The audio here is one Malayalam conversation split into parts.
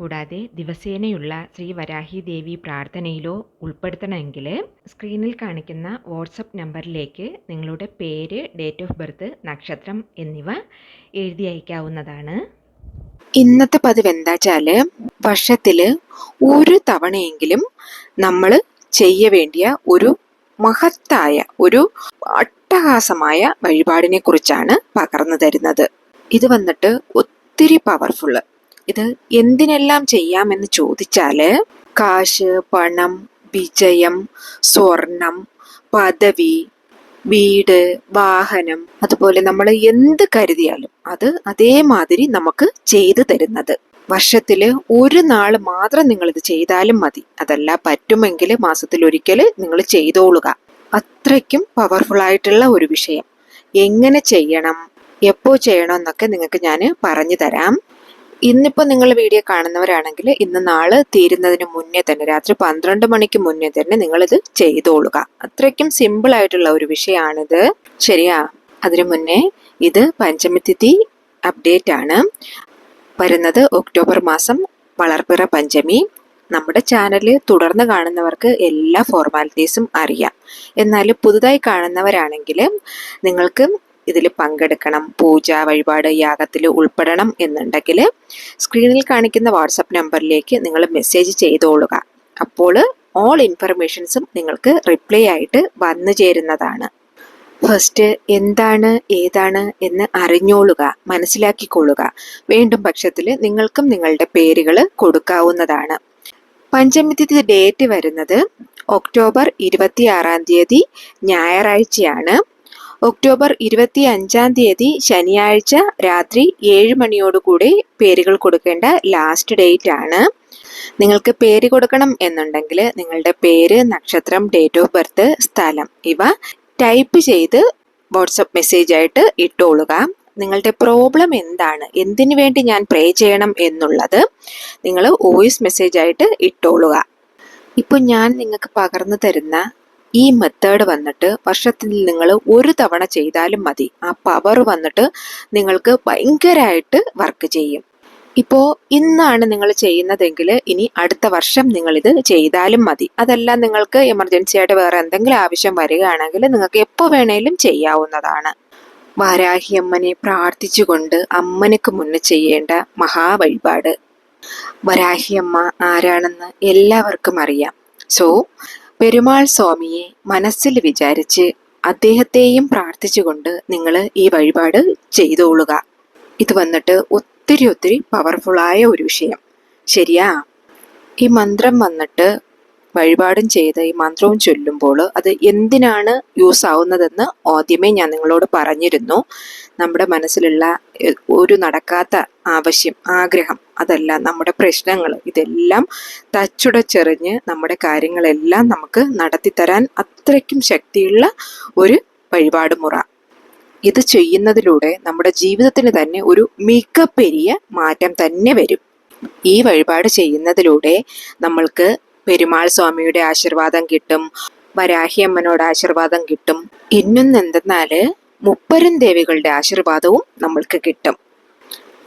കൂടാതെ ദിവസേനയുള്ള ശ്രീ വരാഹി ദേവി പ്രാർത്ഥനയിലോ ഉൾപ്പെടുത്തണമെങ്കിൽ സ്ക്രീനിൽ കാണിക്കുന്ന വാട്സപ്പ് നമ്പറിലേക്ക് നിങ്ങളുടെ പേര് ഡേറ്റ് ഓഫ് ബർത്ത് നക്ഷത്രം എന്നിവ എഴുതി അയക്കാവുന്നതാണ്. ഇന്നത്തെ പതിവ് എന്താച്ചാൽ വർഷത്തിൽ ഒരു തവണയെങ്കിലും നമ്മൾ ചെയ്യ വേണ്ടിയ ഒരു മഹത്തായ ഒരു അട്ടഹാസമായ വഴിപാടിനെ കുറിച്ചാണ് പകർന്നു തരുന്നത്. ഇത് വന്നിട്ട് ഒത്തിരി പവർഫുള്ള് ഇത് എന്തിനെല്ലാം ചെയ്യാമെന്ന് ചോദിച്ചാൽ കാശ് പണം വിജയം സ്വർണം പദവി വീട് വാഹനം അതുപോലെ നമ്മൾ എന്ത് കരുതിയാലും അത് അതേമാതിരി നമുക്ക് ചെയ്തു തരുന്നത്. വർഷത്തിൽ ഒരു നാൾ മാത്രം നിങ്ങൾ ഇത് ചെയ്താലും മതി. അതല്ല പറ്റുമെങ്കിൽ മാസത്തിൽ ഒരിക്കൽ നിങ്ങൾ ചെയ്തോളുക. അത്രയ്ക്കും പവർഫുൾ ആയിട്ടുള്ള ഒരു വിഷയം. എങ്ങനെ ചെയ്യണം എപ്പോ ചെയ്യണം എന്നൊക്കെ നിങ്ങൾക്ക് ഞാൻ പറഞ്ഞു തരാം. ഇന്നിപ്പോ നിങ്ങൾ വീഡിയോ കാണുന്നവരാണെങ്കിൽ ഇന്ന് നാൾ തീരുന്നതിന് മുന്നേ തന്നെ രാത്രി പന്ത്രണ്ട് മണിക്ക് മുന്നേ തന്നെ നിങ്ങളിത് ചെയ്തോളുക. അത്രയ്ക്കും സിമ്പിൾ ആയിട്ടുള്ള ഒരു വിഷയമാണിത് ശരിയാ? അതിനു മുന്നേ ഇത് പഞ്ചമിതിഥി അപ്ഡേറ്റ് ആണ്. വരുന്നത് ഒക്ടോബർ മാസം വളർപ്പിറ പഞ്ചമി. നമ്മുടെ ചാനൽ തുടർന്ന് കാണുന്നവർക്ക് എല്ലാ ഫോർമാലിറ്റീസും അറിയാം. എന്നാൽ പുതുതായി കാണുന്നവരാണെങ്കിൽ നിങ്ങൾക്ക് ഇതിൽ പങ്കെടുക്കണം. പൂജ വഴിപാട് യാഗത്തിൽ ഉൾപ്പെടണം എന്നുണ്ടെങ്കിൽ സ്ക്രീനിൽ കാണിക്കുന്ന വാട്സപ്പ് നമ്പറിലേക്ക് നിങ്ങൾ മെസ്സേജ് ചെയ്തോളുക. അപ്പോൾ ഓൾ ഇൻഫർമേഷൻസും നിങ്ങൾക്ക് റിപ്ലൈ ആയിട്ട് വന്നു ചേരുന്നതാണ്. ഫസ്റ്റ് എന്താണ് ഏതാണ് എന്ന് അറിഞ്ഞോളുക മനസ്സിലാക്കിക്കൊള്ളുക. വേണ്ടും പക്ഷത്തിൽ നിങ്ങൾക്കും നിങ്ങളുടെ പേരുകൾ കൊടുക്കാവുന്നതാണ്. പഞ്ചമിതി ഡേറ്റ് വരുന്നത് ഒക്ടോബർ ഇരുപത്തി ആറാം തീയതി ഞായറാഴ്ചയാണ്. ഒക്ടോബർ ഇരുപത്തി അഞ്ചാം തീയതി ശനിയാഴ്ച രാത്രി ഏഴ് മണിയോടുകൂടി പേരുകൾ കൊടുക്കേണ്ട ലാസ്റ്റ് ഡേറ്റ് ആണ്. നിങ്ങൾക്ക് പേര് കൊടുക്കണം എന്നുണ്ടെങ്കിൽ നിങ്ങളുടെ പേര് നക്ഷത്രം ഡേറ്റ് ഓഫ് ബർത്ത് സ്ഥലം ഇവ ടൈപ്പ് ചെയ്ത് വാട്സപ്പ് മെസ്സേജ് ആയിട്ട് ഇട്ടോളുക. നിങ്ങളുടെ പ്രോബ്ലം എന്താണ്? എന്തിനു വേണ്ടി ഞാൻ പ്രേ ചെയ്യണം എന്നുള്ളത് നിങ്ങൾ വോയിസ് മെസ്സേജ് ആയിട്ട് ഇട്ടോളുക. ഇപ്പൊ ഞാൻ നിങ്ങൾക്ക് പകർന്നു തരുന്ന ഈ മെത്തേഡ് വന്നിട്ട് വർഷത്തിൽ നിങ്ങൾ ഒരു തവണ ചെയ്താലും മതി. ആ പവർ വന്നിട്ട് നിങ്ങൾക്ക് ഭയങ്കരമായിട്ട് വർക്ക് ചെയ്യും. ഇപ്പോൾ ഇന്നാണ് നിങ്ങൾ ചെയ്യുന്നതെങ്കിൽ ഇനി അടുത്ത വർഷം നിങ്ങൾ ഇത് ചെയ്താലും മതി. അതല്ല നിങ്ങൾക്ക് എമർജൻസി ആയിട്ട് വേറെ എന്തെങ്കിലും ആവശ്യം വരികയാണെങ്കിൽ നിങ്ങൾക്ക് എപ്പോൾ വേണേലും ചെയ്യാവുന്നതാണ്. വാരാഹി അമ്മനെ പ്രാർത്ഥിച്ചുകൊണ്ട് അമ്മനക്ക് മുന്നേ ചെയ്യേണ്ട മഹാവഴിപാട് വരാഹി അമ്മ ആരാണെന്ന് എല്ലാവർക്കും അറിയാം. സോ പെരുമാൾ സ്വാമിയെ മനസ്സിൽ വിചാരിച്ച് അദ്ദേഹത്തെയും പ്രാർത്ഥിച്ചുകൊണ്ട് നിങ്ങൾ ഈ വഴിപാട് ചെയ്തോളുക. ഇത് വന്നിട്ട് ഒത്തിരി ഒത്തിരി പവർഫുള്ളായ ഒരു വിഷയം. ശരിയാ? ഈ മന്ത്രം വന്നിട്ട് വഴിപാടും ചെയ്ത് ഈ മന്ത്രവും ചൊല്ലുമ്പോൾ അത് എന്തിനാണ് യൂസ് ആവുന്നതെന്ന് ആദ്യമേ ഞാൻ നിങ്ങളോട് പറഞ്ഞിരുന്നു. നമ്മുടെ മനസ്സിലുള്ള ഒരു നടക്കാത്ത ആവശ്യം ആഗ്രഹം അതല്ല നമ്മുടെ പ്രശ്നങ്ങൾ ഇതെല്ലാം തച്ചുടച്ചെറിഞ്ഞ് നമ്മുടെ കാര്യങ്ങളെല്ലാം നമുക്ക് നടത്തിത്തരാൻ അത്രയ്ക്കും ശക്തിയുള്ള ഒരു വഴിപാട് മുറ. ഇത് ചെയ്യുന്നതിലൂടെ നമ്മുടെ ജീവിതത്തിന് തന്നെ ഒരു മികപ്പെരിയ മാറ്റം തന്നെ വരും. ഈ വഴിപാട് ചെയ്യുന്നതിലൂടെ നമ്മൾക്ക് പെരുമാൾ സ്വാമിയുടെ ആശീർവാദം കിട്ടും വരാഹിയമ്മനോട് ആശീർവാദം കിട്ടും. ഇന്നൊന്നെന്തെന്നാൽ മുപ്പരും ദേവികളുടെ ആശീർവാദവും നമ്മൾക്ക് കിട്ടും.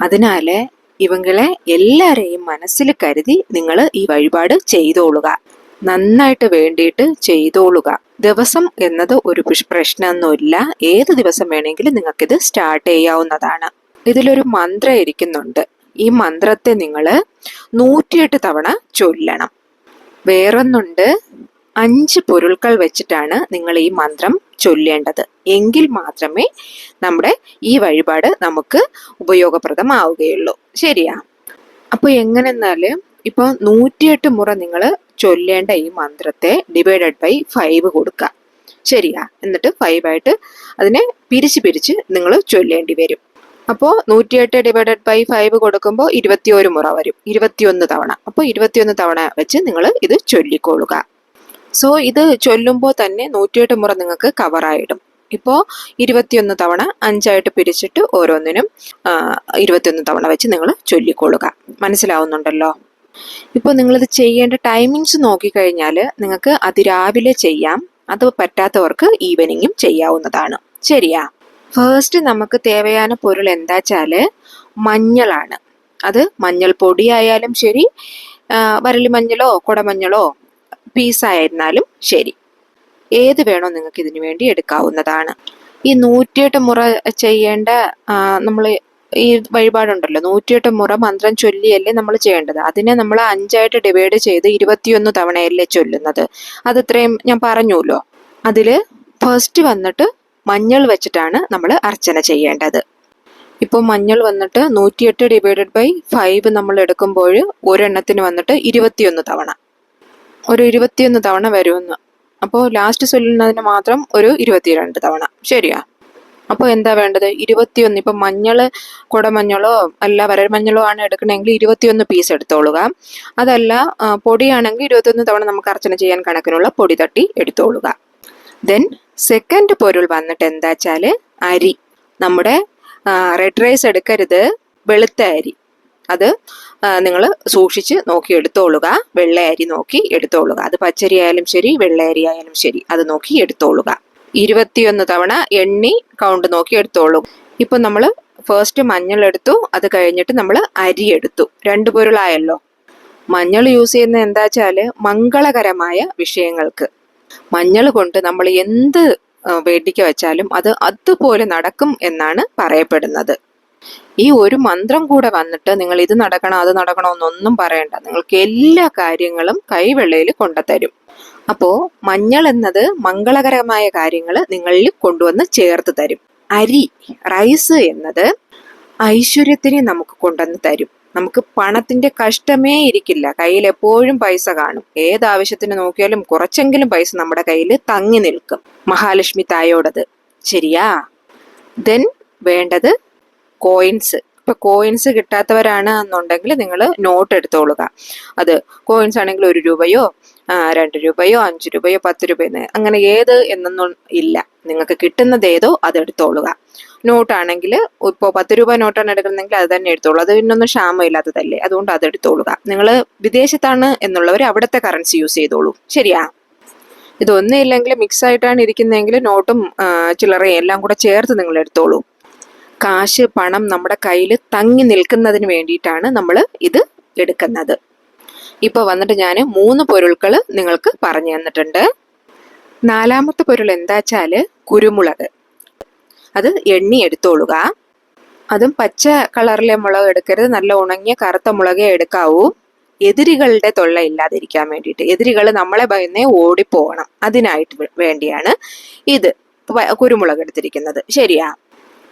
അതിനാല് ഇവങ്ങളെ എല്ലാരെയും മനസ്സിൽ കരുതി നിങ്ങൾ ഈ വഴിപാട് ചെയ്തോളുക. നന്നായിട്ട് വേണ്ടിയിട്ട് ചെയ്തോളുക. ദിവസം എന്നത് ഒരു പ്രശ്നമൊന്നുമില്ല. ഏത് ദിവസം വേണമെങ്കിലും നിങ്ങൾക്കിത് സ്റ്റാർട്ട് ചെയ്യാവുന്നതാണ്. ഇതിലൊരു മന്ത്രം ഇരിക്കുന്നുണ്ട്. ഈ മന്ത്രത്തെ നിങ്ങൾ നൂറ്റിയെട്ട് തവണ ചൊല്ലണം. വേറൊന്നുണ്ട്. അഞ്ച് പൊരുൾകൾ വെച്ചിട്ടാണ് നിങ്ങൾ ഈ മന്ത്രം ചൊല്ലേണ്ടത്. എങ്കിൽ മാത്രമേ നമ്മുടെ ഈ വഴിപാട് നമുക്ക് ഉപയോഗപ്രദമാവുകയുള്ളൂ. ശരിയാ? അപ്പോൾ എങ്ങനെന്നാൽ ഇപ്പോൾ നൂറ്റിയെട്ട് മുറ നിങ്ങൾ ചൊല്ലേണ്ട ഈ മന്ത്രത്തെ ഡിവൈഡഡ് ബൈ ഫൈവ് കൊടുക്കുക ശരിയാ? എന്നിട്ട് ഫൈവ് ആയിട്ട് അതിനെ പിരിച്ച് പിരിച്ച് നിങ്ങൾ ചൊല്ലേണ്ടി വരും. അപ്പോൾ നൂറ്റിയെട്ട് ഡിവൈഡഡ് ബൈ ഫൈവ് കൊടുക്കുമ്പോൾ ഇരുപത്തിയൊരു മുറ വരും. ഇരുപത്തിയൊന്ന് തവണ. അപ്പോൾ ഇരുപത്തിയൊന്ന് തവണ വെച്ച് നിങ്ങൾ ഇത് ചൊല്ലിക്കൊള്ളുക. സോ ഇത് ചൊല്ലുമ്പോൾ തന്നെ നൂറ്റിയെട്ട് മുറ നിങ്ങൾക്ക് കവറായിടും ഇപ്പോൾ ഇരുപത്തിയൊന്ന് തവണ അഞ്ചായിട്ട് പിരിച്ചിട്ട് ഓരോന്നിനും ഇരുപത്തിയൊന്ന് തവണ വെച്ച് നിങ്ങൾ ചൊല്ലിക്കൊള്ളുക. മനസ്സിലാവുന്നുണ്ടല്ലോ? ഇപ്പോൾ നിങ്ങളിത് ചെയ്യേണ്ട ടൈമിങ്സ് നോക്കിക്കഴിഞ്ഞാൽ നിങ്ങൾക്ക് അതിരാവിലെ ചെയ്യാം. അത് പറ്റാത്തവർക്ക് ഈവനിങ്ങും ചെയ്യാവുന്നതാണ്. ശരിയാ? ഫേസ്റ്റ് നമുക്ക് തേവയാന പൊരുൾ എന്താ വെച്ചാൽ മഞ്ഞളാണ്. അത് മഞ്ഞൾ പൊടിയായാലും ശരി വരളിമഞ്ഞളോ വരളി മഞ്ഞളോ കുടമഞ്ഞളോ പീസായിരുന്നാലും ശരി. ഏത് വേണോ നിങ്ങൾക്ക് ഇതിനു വേണ്ടി എടുക്കാവുന്നതാണ്. ഈ നൂറ്റിയെട്ട് മുറ ചെയ്യേണ്ട നമ്മൾ ഈ വഴിപാടുണ്ടല്ലോ നൂറ്റിയെട്ട് മുറ മന്ത്രം ചൊല്ലിയല്ലേ നമ്മൾ ചെയ്യേണ്ടത്? അതിനെ നമ്മൾ അഞ്ചായിട്ട് ഡിവൈഡ് ചെയ്ത് ഇരുപത്തിയൊന്ന് തവണയല്ലേ ചൊല്ലുന്നത്? അത് ഇത്രയും ഞാൻ പറഞ്ഞുല്ലോ അതിൽ ഫസ്റ്റ് വന്നിട്ട് മഞ്ഞൾ വെച്ചിട്ടാണ് നമ്മൾ അർച്ചന ചെയ്യേണ്ടത്. ഇപ്പോൾ മഞ്ഞൾ വന്നിട്ട് നൂറ്റിയെട്ട് ഡിവൈഡഡ് ബൈ ഫൈവ് നമ്മൾ എടുക്കുമ്പോൾ ഒരെണ്ണത്തിന് വന്നിട്ട് ഇരുപത്തിയൊന്ന് തവണ. ഒരു ഇരുപത്തിയൊന്ന് തവണ വരുമെന്ന്. അപ്പോൾ ലാസ്റ്റ് ചൊല്ലുന്നതിന് മാത്രം ഒരു ഇരുപത്തിരണ്ട് തവണ. ശരിയാ? അപ്പോൾ എന്താ വേണ്ടത്? ഇരുപത്തിയൊന്ന്. ഇപ്പം മഞ്ഞൾ കുടമഞ്ഞളോ അല്ല വരമഞ്ഞളോ ആണ് എടുക്കണമെങ്കിൽ ഇരുപത്തിയൊന്ന് പീസ് എടുത്തോളുക. അതല്ല പൊടിയാണെങ്കിൽ ഇരുപത്തിയൊന്ന് തവണ നമുക്ക് അർച്ചന ചെയ്യാൻ കണക്കിനുള്ള പൊടി തട്ടി എടുത്തോളുക. ദെൻ സെക്കൻഡ് പൊരുൾ വന്നിട്ട് എന്താ വെച്ചാൽ അരി. നമ്മുടെ റെഡ് റൈസ് എടുക്കരുത് വെളുത്ത അരി. അത് നിങ്ങൾ സൂക്ഷിച്ച് നോക്കി എടുത്തോളുക. വെള്ള അരി നോക്കി എടുത്തോളുക. അത് പച്ചരി ആയാലും ശരി വെള്ള അരി ആയാലും ശരി അത് നോക്കി എടുത്തോളുക. ഇരുപത്തിയൊന്ന് തവണ എണ്ണി കൗണ്ട് നോക്കി എടുത്തോളൂ. ഇപ്പൊ നമ്മൾ ഫസ്റ്റ് മഞ്ഞൾ എടുത്തു അത് കഴിഞ്ഞിട്ട് നമ്മൾ അരി എടുത്തു രണ്ട് പൊരുളായല്ലോ. മഞ്ഞൾ യൂസ് ചെയ്യുന്ന എന്താ വെച്ചാൽ മംഗളകരമായ വിഷയങ്ങൾക്ക്. മഞ്ഞൾ കൊണ്ട് നമ്മൾ എന്ത് വേടിക്ക വെച്ചാലും അത് അതുപോലെ നടക്കും എന്നാണ് പറയപ്പെടുന്നത്. ഈ ഒരു മന്ത്രം കൂടെ വന്നിട്ട് നിങ്ങൾ ഇത് നടക്കണം അത് നടക്കണം എന്നൊന്നും പറയണ്ട. നിങ്ങൾക്ക് എല്ലാ കാര്യങ്ങളും കൈവെള്ളയിൽ കൊണ്ടുതരും. അപ്പോ മഞ്ഞൾ എന്നത് മംഗളകരമായ കാര്യങ്ങൾ നിങ്ങളിൽ കൊണ്ടുവന്ന് ചേർത്ത് തരും. അരി റൈസ് എന്നത് ഐശ്വര്യത്തിനെ നമുക്ക് കൊണ്ടുവന്ന് തരും. നമുക്ക് പണത്തിന്റെ കഷ്ടമേ ഇരിക്കില്ല. കയ്യിൽ എപ്പോഴും പൈസ കാണും. ഏതാവശ്യത്തിന് നോക്കിയാലും കുറച്ചെങ്കിലും പൈസ നമ്മുടെ കയ്യിൽ തങ്ങി നിൽക്കും. മഹാലക്ഷ്മി തായോടത്. ശരിയാ? ദെൻ വേണ്ടത് കോയിൻസ് ഇപ്പൊ കോയിൻസ് കിട്ടാത്തവരാണ് എന്നുണ്ടെങ്കിൽ നിങ്ങൾ നോട്ട് എടുത്തോളുക. അത് കോയിൻസ് ആണെങ്കിൽ ഒരു രൂപയോ രണ്ട് രൂപയോ അഞ്ച് രൂപയോ പത്ത് രൂപയോ അങ്ങനെ ഏത് എന്നൊന്നും ഇല്ല. നിങ്ങൾക്ക് കിട്ടുന്നത് ഏതോ അത് എടുത്തോളുക. നോട്ടാണെങ്കിൽ ഇപ്പോൾ പത്ത് രൂപ നോട്ടാണ് എടുക്കുന്നതെങ്കിൽ അത് തന്നെ എടുത്തോളൂ. അത് പിന്നൊന്നും ക്ഷാമമില്ലാത്തതല്ലേ അതുകൊണ്ട് അത് എടുത്തോളുക. നിങ്ങൾ വിദേശത്താണ് എന്നുള്ളവർ അവിടുത്തെ കറൻസി യൂസ് ചെയ്തോളൂ. ശരിയാ? ഇതൊന്നും ഇല്ലെങ്കിൽ മിക്സ് ആയിട്ടാണ് ഇരിക്കുന്നതെങ്കിൽ നോട്ടും ചില്ലറയും എല്ലാം കൂടെ ചേർത്ത് നിങ്ങൾ എടുത്തോളൂ. കാശ് പണം നമ്മുടെ കയ്യിൽ തങ്ങി നിൽക്കുന്നതിന് വേണ്ടിയിട്ടാണ് നമ്മൾ ഇത് എടുക്കുന്നത്. ഇപ്പൊ വന്നിട്ട് ഞാൻ മൂന്ന് പൊരുൾകൾ നിങ്ങൾക്ക് പറഞ്ഞു തന്നിട്ടുണ്ട്. നാലാമത്തെ പൊരുൾ എന്താ വെച്ചാൽ കുരുമുളക്. അത് എണ്ണി എടുത്തോളുക. അതും പച്ച കളറിലെ മുളക് എടുക്കരുത് നല്ല ഉണങ്ങിയ കറുത്ത മുളകേ എടുക്കാവൂ. എതിരികളുടെ തൊള്ള ഇല്ലാതിരിക്കാൻ വേണ്ടിയിട്ട്. എതിരികൾ നമ്മളെ ഭയന്നേ ഓടിപ്പോകണം. അതിനായിട്ട് വേണ്ടിയാണ് ഇത് കുരുമുളക് എടുത്തിരിക്കുന്നത്. ശരിയാ?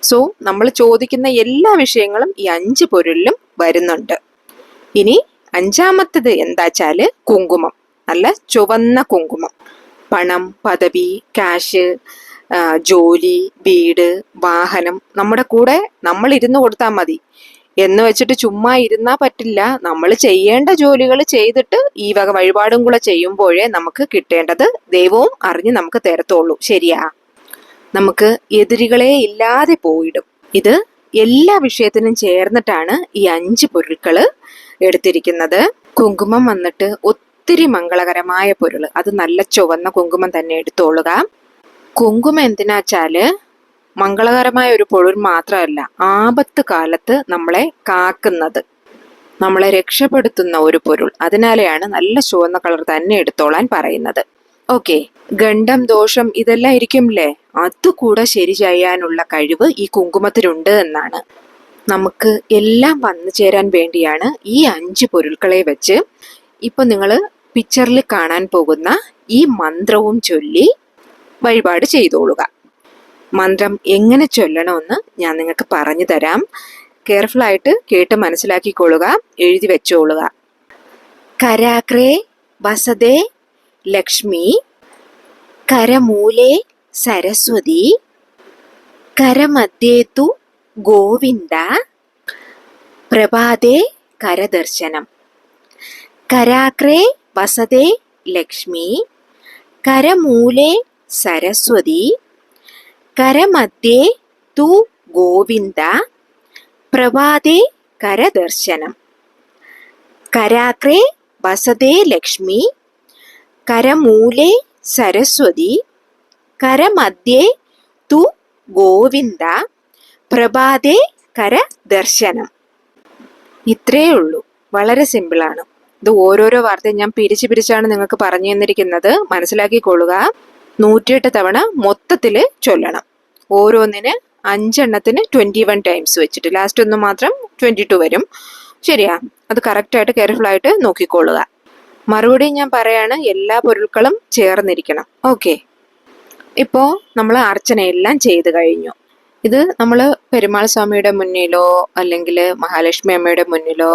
സോ നമ്മൾ ചോദിക്കുന്ന എല്ലാ വിഷയങ്ങളും ഈ അഞ്ച് പൊരുളിലും വരുന്നുണ്ട്. ഇനി അഞ്ചാമത്തത് എന്താച്ചാൽ കുങ്കുമം. നല്ല ചുവന്ന കുങ്കുമം. പണം പദവി കാശ് ജോലി വീട് വാഹനം നമ്മുടെ കൂടെ നമ്മൾ ഇരുന്ന് കൊടുത്താൽ മതി. എന്ന് വെച്ചിട്ട് ചുമ്മാ ഇരുന്നാ പറ്റില്ല. നമ്മൾ ചെയ്യേണ്ട ജോലികൾ ചെയ്തിട്ട് ഈ വക വഴിപാടും കൂടെ ചെയ്യുമ്പോഴേ നമുക്ക് കിട്ടേണ്ടത് ദൈവവും അറിഞ്ഞ് നമുക്ക് തരത്തുള്ളൂ. ശരിയാ? നമുക്ക് എതിരികളെ ഇല്ലാതെ പോയിടും. ഇത് എല്ലാ വിഷയത്തിനും ചേർന്നിട്ടാണ് ഈ അഞ്ച് പൊരുൾകൾ എടുത്തിരിക്കുന്നത്. കുങ്കുമം വന്നിട്ട് ഒത്തിരി മംഗളകരമായ പൊരുൾ അത് നല്ല ചുവന്ന കുങ്കുമം തന്നെ എടുത്തോളുക. കുങ്കുമം എന്തിനാച്ചാൽ മംഗളകരമായ ഒരു പൊരുൾ മാത്രമല്ല ആപത്ത് കാലത്ത് നമ്മളെ കാക്കുന്നത്. നമ്മളെ രക്ഷപ്പെടുത്തുന്ന ഒരു പൊരുൾ. അതിനാലെയാണ് നല്ല ചുവന്ന കളർ തന്നെ എടുത്തോളാൻ പറയുന്നത്. ഓക്കെ ഗണ്ഡം ദോഷം ഇതെല്ലാം ഇരിക്കുംല്ലേ അതുകൂടെ ശരി ചെയ്യാനുള്ള കഴിവ് ഈ കുങ്കുമത്തിനുണ്ട് എന്നാണ്. നമുക്ക് എല്ലാം വന്നു ചേരാൻ വേണ്ടിയാണ് ഈ അഞ്ച് പൊരുൾകളെ വെച്ച് ഇപ്പൊ നിങ്ങൾ പിക്ചറിൽ കാണാൻ പോകുന്ന ഈ മന്ത്രവും ചൊല്ലി വഴിപാട് ചെയ്തോളുക. മന്ത്രം എങ്ങനെ ചൊല്ലണമെന്ന് ഞാൻ നിങ്ങൾക്ക് പറഞ്ഞു തരാം. കെയർഫുൾ ആയിട്ട് കേട്ട് മനസ്സിലാക്കിക്കൊള്ളുക എഴുതി വെച്ചോളുക. കരാക്രേ വസതേ ലക്ഷ്മി കരമൂലേ സരസ്വതി കരമധ്യേതു ഗോവിന്ദ പ്രഭാതേ കരദർശനം. കരാക്രേ വസതേ ലക്ഷ്മി കരമൂലേ സരസ്വതി കരമധ്യേ തു ഗോവിന്ദ പ്രഭാതേ കരദർശനം. കരാക്രേ വസതേ ലക്ഷ്മി കരമൂലേ സരസ്വതി കരമധ്യേ തു ഗോവിന്ദ പ്രഭാതേ കരദർശനം. ഇത്രയേ ഉള്ളൂ. വളരെ സിമ്പിളാണ് ഇത് ഓരോരോ വാർത്തയും ഞാൻ പിരിച്ചു പിരിച്ചാണ് നിങ്ങൾക്ക് പറഞ്ഞു തന്നിരിക്കുന്നത്. മനസ്സിലാക്കിക്കൊള്ളുക. നൂറ്റിയെട്ട് തവണ മൊത്തത്തിൽ ചൊല്ലണം. ഓരോന്നിന് അഞ്ചെണ്ണത്തിന് ട്വന്റി വൺ ടൈംസ് വെച്ചിട്ട്. ലാസ്റ്റ് ഒന്ന് മാത്രം ട്വന്റി ടു വരും. ശരിയാ. അത് കറക്റ്റായിട്ട് കെയർഫുൾ ആയിട്ട് നോക്കിക്കൊള്ളുക. മറുപടി ഞാൻ പറയാണ് എല്ലാ പൊരുൾക്കളും ചേർന്നിരിക്കണം. ഓക്കെ ഇപ്പോൾ നമ്മൾ അർച്ചനയെല്ലാം ചെയ്ത് കഴിഞ്ഞു. ഇത് നമ്മൾ പെരുമാൾ സ്വാമിയുടെ മുന്നിലോ അല്ലെങ്കിൽ മഹാലക്ഷ്മി അമ്മയുടെ മുന്നിലോ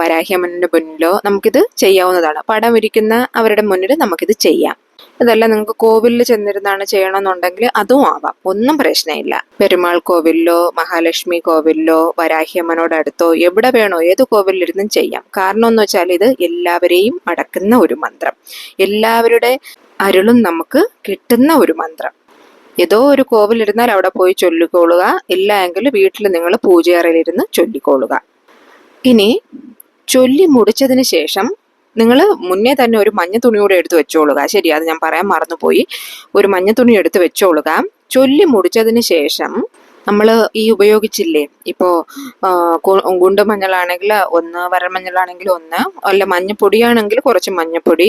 വരാഹി അമ്മയുടെ മുന്നിലോ നമുക്കിത് ചെയ്യാവുന്നതാണ്. പടം ഇരിക്കുന്ന അവരുടെ മുന്നിൽ നമുക്കിത് ചെയ്യാം. ഇതല്ല നിങ്ങൾക്ക് കോവിലിൽ ചെന്നിരുന്നാണ് ചെയ്യണമെന്നുണ്ടെങ്കിൽ അതും ആവാം. ഒന്നും പ്രശ്നമില്ല. പെരുമാൾ കോവിലിലോ മഹാലക്ഷ്മി കോവിലിലോ വരാഹിയമ്മനോട് അടുത്തോ എവിടെ വേണോ ഏത് കോവിലിരുന്നും ചെയ്യാം. കാരണം എന്ന് വെച്ചാൽ ഇത് എല്ലാവരെയും അടക്കുന്ന ഒരു മന്ത്രം. എല്ലാവരുടെ അരുളും നമുക്ക് കിട്ടുന്ന ഒരു മന്ത്രം. ഏതോ ഒരു കോവിലിരുന്നാൽ അവിടെ പോയി ചൊല്ലിക്കൊള്ളുക ഇല്ല എങ്കിൽ വീട്ടിൽ നിങ്ങൾ പൂജയറയിലിരുന്ന് ചൊല്ലിക്കൊള്ളുക. ഇനി ചൊല്ലി മുടിച്ചതിന് ശേഷം നിങ്ങൾ മുന്നേ തന്നെ ഒരു മഞ്ഞ തുണി കൂടെ എടുത്ത് വെച്ചോളുക. ശരി അത് ഞാൻ പറയാൻ മറന്നുപോയി. ഒരു മഞ്ഞ തുണി എടുത്ത് വെച്ചോളുക. ചൊല്ലി മുടിച്ചതിന് ശേഷം നമ്മൾ ഈ ഉപയോഗിച്ചില്ലേ? ഇപ്പോൾ ഗുണ്ട് മഞ്ഞളാണെങ്കിൽ ഒന്ന് വരമഞ്ഞളാണെങ്കിൽ ഒന്ന് അല്ല മഞ്ഞപ്പൊടിയാണെങ്കിൽ കുറച്ച് മഞ്ഞപ്പൊടി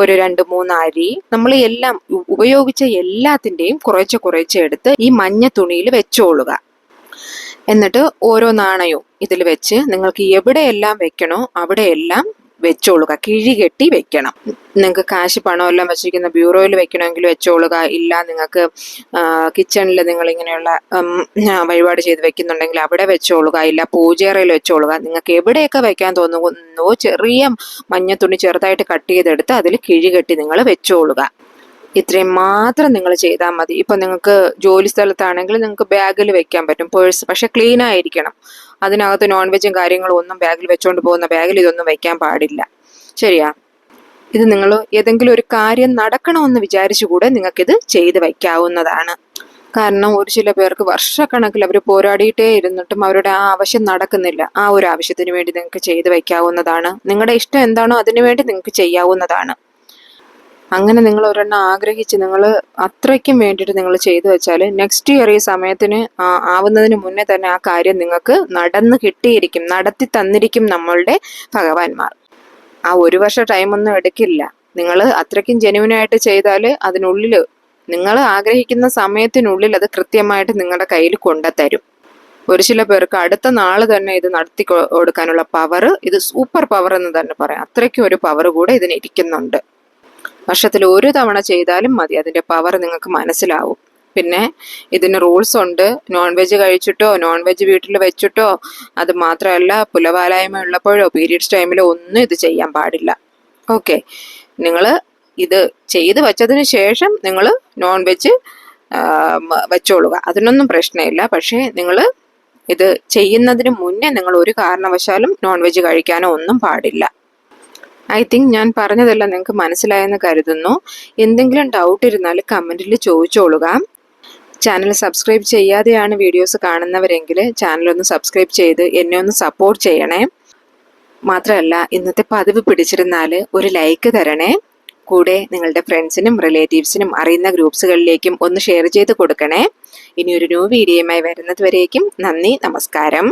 ഒരു രണ്ട് മൂന്ന് അരി. നമ്മൾ എല്ലാം ഉപയോഗിച്ച എല്ലാത്തിന്റെയും കുറേശ്ശെ കുറേശ്ശെ എടുത്ത് ഈ മഞ്ഞ തുണിയിൽ വെച്ചോളുക. എന്നിട്ട് ഓരോ നാണയവും ഇതിൽ വെച്ച് നിങ്ങൾക്ക് എവിടെയെല്ലാം വെക്കണോ അവിടെയെല്ലാം വെച്ചോളുക. കിഴികെട്ടി വെക്കണം. നിങ്ങൾക്ക് കാശ് പണമെല്ലാം വെച്ചിരിക്കുന്ന ബ്യൂറോയിൽ വെക്കണമെങ്കിൽ വെച്ചോളുക. ഇല്ല നിങ്ങൾക്ക് കിച്ചണിൽ നിങ്ങൾ ഇങ്ങനെയുള്ള വഴിപാട് ചെയ്ത് വെക്കുന്നുണ്ടെങ്കിൽ അവിടെ വെച്ചോളുക. ഇല്ല പൂജയറയിൽ വെച്ചോളുക. നിങ്ങൾക്ക് എവിടെയൊക്കെ വെക്കാൻ തോന്നുന്നു ചെറിയ മഞ്ഞ തുണി ചെറുതായിട്ട് കട്ട് ചെയ്തെടുത്ത് അതിൽ കിഴികെട്ടി നിങ്ങൾ വെച്ചോളുക. ഇത്രയും മാത്രം നിങ്ങൾ ചെയ്താൽ മതി. ഇപ്പം നിങ്ങൾക്ക് ജോലി സ്ഥലത്താണെങ്കിൽ നിങ്ങൾക്ക് ബാഗിൽ വെക്കാൻ പറ്റും പേഴ്സ് പക്ഷെ ക്ലീൻ ആയിരിക്കണം. അതിനകത്ത് നോൺ വെജും കാര്യങ്ങളും ഒന്നും ബാഗിൽ വെച്ചുകൊണ്ട് പോകുന്ന ബാഗിൽ ഇതൊന്നും വെക്കാൻ പാടില്ല. ശരിയാ? ഇത് നിങ്ങൾ ഏതെങ്കിലും ഒരു കാര്യം നടക്കണമെന്ന് വിചാരിച്ചുകൂടെ നിങ്ങൾക്കിത് ചെയ്ത് വയ്ക്കാവുന്നതാണ് കാരണം ഒരു ചില പേർക്ക് വർഷക്കണക്കിൽ അവർ പോരാടിയിട്ടേ ഇരുന്നിട്ടും അവരുടെ ആ ആവശ്യം നടക്കുന്നില്ല. ആ ഒരു ആവശ്യത്തിന് വേണ്ടി നിങ്ങൾക്ക് ചെയ്ത് വയ്ക്കാവുന്നതാണ് നിങ്ങളുടെ ഇഷ്ടം എന്താണോ അതിനു വേണ്ടി നിങ്ങൾക്ക് ചെയ്യാവുന്നതാണ്. അങ്ങനെ നിങ്ങൾ ഒരെണ്ണം ആഗ്രഹിച്ച് നിങ്ങൾ അത്രയ്ക്കും വേണ്ടിയിട്ട് നിങ്ങൾ ചെയ്തു വെച്ചാൽ നെക്സ്റ്റ് ഇയർ ഈ സമയത്തിന് ആവുന്നതിന് മുന്നേ തന്നെ ആ കാര്യം നിങ്ങൾക്ക് നടന്ന് കിട്ടിയിരിക്കും നടത്തി തന്നിരിക്കും നമ്മളുടെ ഭഗവാന്മാർ. ആ ഒരു വർഷം ടൈമൊന്നും എടുക്കില്ല. നിങ്ങൾ അത്രയ്ക്കും ജെനുവിനായിട്ട് ചെയ്താൽ അതിനുള്ളിൽ നിങ്ങൾ ആഗ്രഹിക്കുന്ന സമയത്തിനുള്ളിൽ അത് കൃത്യമായിട്ട് നിങ്ങളുടെ കയ്യിൽ കൊണ്ടുതരും. ഒരു ചില പേർക്ക് അടുത്ത നാൾ തന്നെ ഇത് നടത്തി കൊടുക്കാനുള്ള പവർ ഇത് സൂപ്പർ പവർ എന്ന് തന്നെ പറയാം. അത്രയ്ക്കും ഒരു പവർ കൂടെ ഇതിന് ഇരിക്കുന്നുണ്ട്. വർഷത്തിൽ ഒരു തവണ ചെയ്താലും മതി. അതിന്റെ പവർ നിങ്ങൾക്ക് മനസ്സിലാവും. പിന്നെ ഇതിന് റൂൾസ് ഉണ്ട്. നോൺ വെജ് കഴിച്ചിട്ടോ നോൺ വെജ് വീട്ടിൽ വെച്ചിട്ടോ അത് മാത്രമല്ല പുലവാലായ്മ ഉള്ളപ്പോഴോ പീരീഡ്സ് ടൈമിലോ ഒന്നും ഇത് ചെയ്യാൻ പാടില്ല. ഓക്കെ നിങ്ങൾ ഇത് ചെയ്ത് വെച്ചതിന് ശേഷം നിങ്ങൾ നോൺ വെജ് വെച്ചോളുക. അതിനൊന്നും പ്രശ്നമില്ല. പക്ഷേ നിങ്ങൾ ഇത് ചെയ്യുന്നതിന് മുന്നേ നിങ്ങൾ ഒരു കാരണവശാലും നോൺ വെജ് കഴിക്കാനോ ഒന്നും പാടില്ല. ഐ തിങ്ക് ഞാൻ പറഞ്ഞതെല്ലാം നിങ്ങൾക്ക് മനസ്സിലായെന്ന് കരുതുന്നു. എന്തെങ്കിലും ഡൗട്ട് ഇരുന്നാൽ കമന്റിൽ ചോദിച്ചോളുക. ചാനൽ സബ്സ്ക്രൈബ് ചെയ്യാതെയാണ് വീഡിയോസ് കാണുന്നവരെങ്കിൽ ചാനൽ ഒന്ന് സബ്സ്ക്രൈബ് ചെയ്ത് എന്നെ ഒന്ന് സപ്പോർട്ട് ചെയ്യണേ. മാത്രമല്ല ഇന്നത്തെ പതിവ് പിടിച്ചിരുന്നാൽ ഒരു ലൈക്ക് തരണേ. കൂടെ നിങ്ങളുടെ ഫ്രണ്ട്സിനും റിലേറ്റീവ്സിനും അറിയുന്ന ഗ്രൂപ്പ്സുകളിലേക്കും ഒന്ന് ഷെയർ ചെയ്ത് കൊടുക്കണേ. ഇനി ഒരു ന്യൂ വീഡിയോയുമായി വരുന്നതുവരേക്കും നന്ദി നമസ്കാരം.